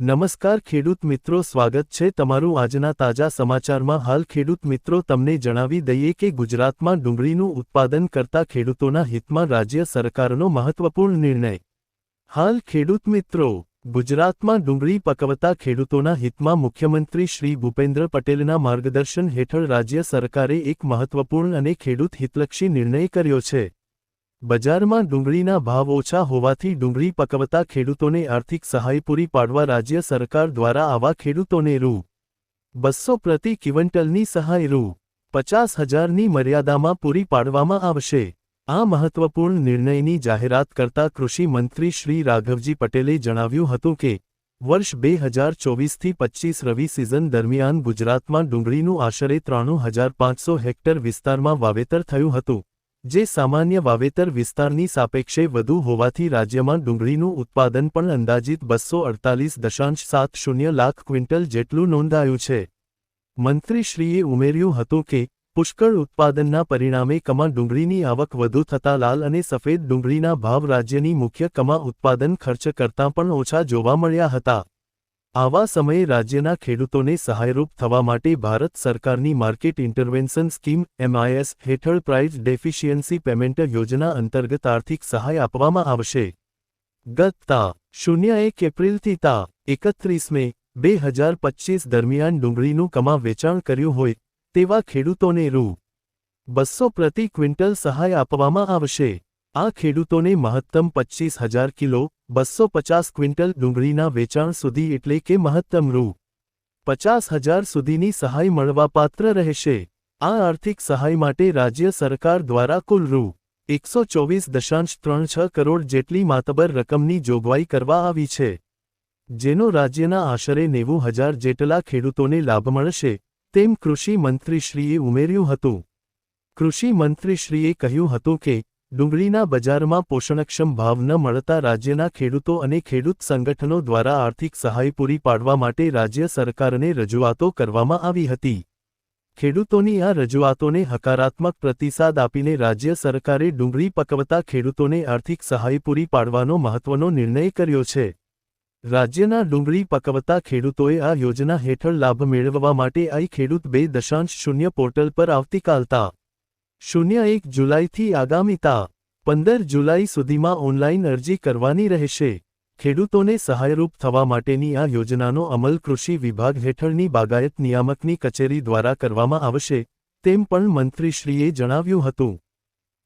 નમસ્કાર ખેડૂત મિત્રો, સ્વાગત છે તમારું આજના તાજા સમાચારમાં. હાલ ખેડૂત મિત્રો, તમને જણાવી દઈએ કે ગુજરાતમાં ડુંગળીનું ઉત્પાદન કરતા ખેડૂતોના હિતમાં રાજ્ય સરકારનો મહત્વપૂર્ણ નિર્ણય. હાલ ખેડૂત મિત્રો, ગુજરાતમાં ડુંગળી પકવતા ખેડૂતોના હિતમાં મુખ્યમંત્રી શ્રી ભૂપેન્દ્ર પટેલના માર્ગદર્શન હેઠળ રાજ્ય સરકારે એક મહત્વપૂર્ણ અને ખેડૂત હિતલક્ષી નિર્ણય કર્યો છે. બજારમાં ડુંગળીના ભાવ ઓછા હોવાથી ડુંગળી પકવતા ખેડૂતોને આર્થિક સહાય પૂરી પાડવા રાજ્ય સરકાર દ્વારા આવા ખેડૂતોને રૂ. બસો પ્રતિ ક્વિન્ટલની સહાય રૂ. પચાસ હજારની મર્યાદામાં પૂરી પાડવામાં આવશે. આ મહત્વપૂર્ણ નિર્ણયની જાહેરાત કરતા કૃષિ મંત્રી શ્રી રાઘવજી પટેલે જણાવ્યું હતું કે, વર્ષ બે હજાર ચોવીસથી પચ્ચીસ રવિ સિઝન દરમિયાન ગુજરાતમાં ડુંગળીનું આશરે ત્રાણું હજાર પાંચસો હેક્ટર વિસ્તારમાં વાવેતર થયું હતું. જે સામાન્ય વાવેતર વિસ્તારની સાપેક્ષે વધુ હોવાથી રાજ્યમાં ડુંગળીનું ઉત્પાદન પણ અંદાજિત બસો અડતાલીસ દશાંશ સાત શૂન્ય લાખ ક્વિન્ટલ જેટલું નોંધાયું છે. મંત્રીશ્રીએ ઉમેર્યું હતું કે, પુષ્કળ ઉત્પાદનના પરિણામે કમા ડુંગળીની આવક વધુ થતા લાલ અને સફેદ ડુંગળીના ભાવ રાજ્યની મુખ્ય કમા ઉત્પાદન ખર્ચ કરતાં પણ ઓછા જોવા મળ્યા હતા. આવા સમયે રાજ્યના ખેડૂતોને સહાયરૂપ થવા માટે ભારત સરકારની માર્કેટ ઇન્ટરવેન્શન સ્કીમ એમઆઈએસ હેઠળ પ્રાઇઝ ડેફિશિયન્સી પેમેન્ટ યોજના અંતર્ગત આર્થિક સહાય આપવામાં આવશે. ગત તા શૂન્ય એક એપ્રિલથી તા એકત્રીસ મે બે હજાર પચ્ચીસ દરમિયાન ડુંગળીનું કમા વેચાણ કર્યું હોય તેવા ખેડૂતોને રૂ. બસો પ્રતિ ક્વિન્ટલ સહાય આપવામાં આવશે. આ ખેડૂતોને મહત્તમ પચ્ચીસ હજાર કિલો બસો પચાસ ક્વિન્ટલ ડુંગળીના વેચાણ સુધી એટલે કે મહત્તમ રૂ. પચાસ હજાર સુધીની સહાય મળવાપાત્ર રહેશે. આ આર્થિક સહાય માટે રાજ્ય સરકાર દ્વારા કુલ રૂ. એકસો ચોવીસ દશાંશ ત્રણ છ કરોડ જેટલી માતબર રકમની જોગવાઈ કરવા આવી છે. જેનો રાજ્યના આશરે નેવું હજાર જેટલા ખેડૂતોને લાભ મળશે, તેમ કૃષિ મંત્રીશ્રીએ ઉમેર્યું હતું. કૃષિ મંત્રીશ્રીએ કહ્યું હતું કે ડુંગળીના બજારમાં પોષણક્ષમ ભાવ ન મળતા રાજ્યના ખેડૂતો અને ખેડૂત સંગઠનો દ્વારા આર્થિક સહાય પૂરી પાડવા માટે રાજ્ય સરકારને રજૂઆતો કરવામાં આવી હતી. ખેડૂતોની આ રજૂઆતોને હકારાત્મક પ્રતિસાદ આપીને રાજ્ય સરકારે ડુંગળી પકવતા ખેડૂતોને આર્થિક સહાય પૂરી પાડવાનો મહત્વનો નિર્ણય કર્યો છે. રાજ્યના ડુંગળી પકવતા ખેડૂતોએ આ યોજના હેઠળ લાભ મેળવવા માટે આઈ ખેડૂત બે દશાંશ શૂન્ય પોર્ટલ પર આવતીકાલતા શૂન્ય એક જુલાઈથી આગામી તા, પંદર જુલાઈ સુધીમાં ઓનલાઈન અરજી કરવાની રહેશે. ખેડૂતોને સહાયરૂપ થવા માટેની આ યોજનાનો અમલ કૃષિ વિભાગ હેઠળની બાગાયત નિયામકની કચેરી દ્વારા કરવામાં આવશે, તેમ પણ મંત્રીશ્રીએ જણાવ્યું હતું.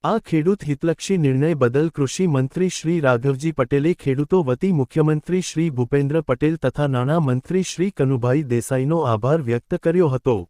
આ ખેડૂત હિતલક્ષી નિર્ણય બદલ કૃષિ મંત્રી શ્રી રાઘવજી પટેલે ખેડૂતો વતી મુખ્યમંત્રી શ્રી ભૂપેન્દ્ર પટેલ તથા નાણાં મંત્રી શ્રી કનુભાઈ દેસાઈનો આભાર વ્યક્ત કર્યો હતો.